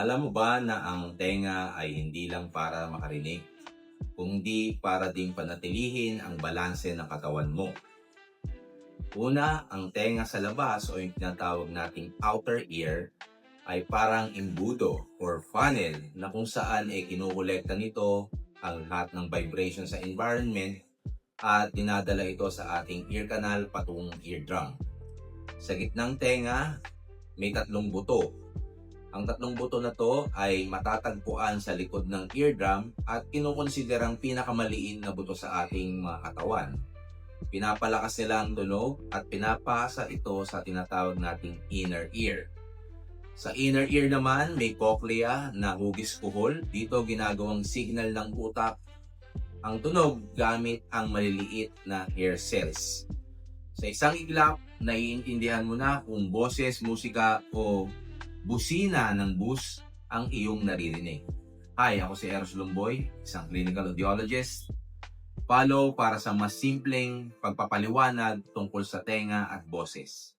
Alam mo ba na ang tenga ay hindi lang para makarinig, kundi para ding panatilihin ang balanse ng katawan mo. Una, ang tenga sa labas o yung tinatawag nating outer ear ay parang imbudo or funnel na kung saan ay kinukolekta nito ang lahat ng vibration sa environment at dinadala ito sa ating ear canal patungong eardrum. Sa gitnang tenga, may tatlong buto. Ang tatlong buto na to ay matatagpuan sa likod ng eardrum at kinukonsiderang pinakamaliin na buto sa ating mga katawan. Pinapalakas nila ang tunog at pinapasa ito sa tinatawag nating inner ear. Sa inner ear naman, may cochlea na hugis kuhol. Dito ginagawang signal ng utak ang tunog gamit ang maliliit na hair cells. Sa isang iglap, naiintindihan mo na kung boses, musika o busina ng bus ang iyong naririnig. Hi, ako si Eros Lumboy, isang clinical audiologist. Follow para sa mas simpleng pagpapaliwanag tungkol sa tenga at boses.